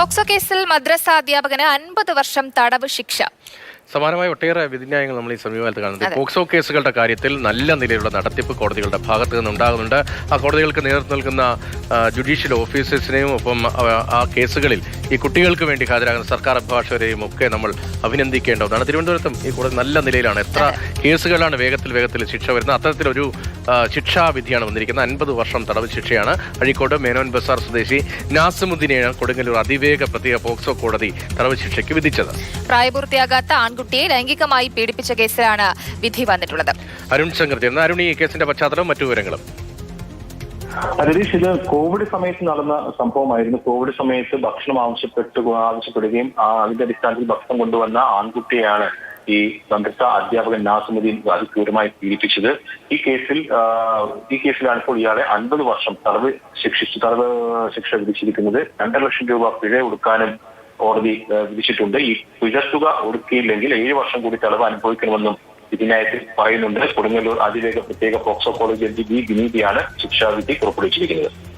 POCSO കേസിൽ മദ്രസ അധ്യാപകന് അൻപത് വർഷം തടവ് ശിക്ഷ. സമാനമായ ഒട്ടേറെ വിധിന്യായങ്ങൾ നമ്മൾ ഈ സമീപകാലത്ത് കാണുന്നത് പോക്സോ കേസുകളുടെ കാര്യത്തിൽ നല്ല നിലയിലുള്ള നടത്തിപ്പ് കോടതികളുടെ ഭാഗത്തു നിന്ന് ഉണ്ടാകുന്നുണ്ട് ആ കോടതികൾക്ക് നേതൃത്വം നൽകുന്ന ജുഡീഷ്യൽ ഓഫീസേഴ്സിനെയും ഒപ്പം ആ, കേസുകളിൽ ഈ കുട്ടികൾക്ക് വേണ്ടി ഹാജരാകുന്ന സർക്കാർ അഭിഭാഷകരെയും ഒക്കെ നമ്മൾ അഭിനന്ദിക്കേണ്ടതാണ്. തിരുവനന്തപുരത്തും ഈ കോടതി നല്ല നിലയിലാണ്. എത്ര കേസുകളാണ് വേഗത്തിൽ വേഗത്തിൽ ശിക്ഷ വരുന്നത്. അത്തരത്തിലൊരു ശിക്ഷാവിധിയാണ് വന്നിരിക്കുന്നത്. അൻപത് വർഷം തടവ് ശിക്ഷയാണ്. അഴീക്കോട് മേനോൻ ബസാർ സ്വദേശി നാസിമുദ്ദീനെയാണ് കൊടുങ്ങല്ലൂർ അതിവേഗ പ്രത്യേക പോക്സോ കോടതി തടവ് ശിക്ഷയ്ക്ക് വിധിച്ചത്. പ്രായപൂർത്തിയാകാത്ത ആൺകുട്ടിയെ ലൈംഗികമായി പീഡിപ്പിച്ച കേസിലാണ് വിധി വന്നിട്ടുള്ളത്. അരുൺ ശങ്കർ ചേർന്ന് അരുൺ ഈ കേസിന്റെ പശ്ചാത്തലവും മറ്റു വിവരങ്ങളും. രതീഷ് ഇത് കോവിഡ് സമയത്ത് നടന്ന സംഭവമായിരുന്നു. കോവിഡ് സമയത്ത് ഭക്ഷണം ആവശ്യപ്പെട്ടു ആവശ്യപ്പെടുകയും ആ അതിന്റെ അടിസ്ഥാനത്തിൽ ഭക്ഷണം കൊണ്ടുവന്ന ആൺകുട്ടിയെയാണ് ഈ സന്ദർശ അധ്യാപകൻ നാസിമുദ്ദീൻ അതിക്രൂരമായി പീഡിപ്പിച്ചത്. ഈ കേസിൽ ഈ കേസിലാണ് ഇപ്പോൾ ഇയാളെ അൻപത് വർഷം തടവ് ശിക്ഷിച്ചു തടവ് ശിക്ഷ വിധിച്ചിരിക്കുന്നത്. രണ്ടര ലക്ഷം രൂപ പിഴ കൊടുക്കാനും കോടതി വിധിച്ചിട്ടുണ്ട്. ഈ പിഴത്തുക ഒടുക്കിയില്ലെങ്കിൽ ഏഴ് വർഷം കൂടി തടവ് അനുഭവിക്കണമെന്നും ഇതിനായിട്ട് പറയുന്നുണ്ട്. കൊടുങ്ങല്ലൂർ അതിവേഗ പ്രത്യേക പോക്സോ കോളേജ് ജഡ്ജി ബി വിനീതിയാണ് ശിക്ഷാവിധി പുറപ്പെടുവിച്ചിരിക്കുന്നത്.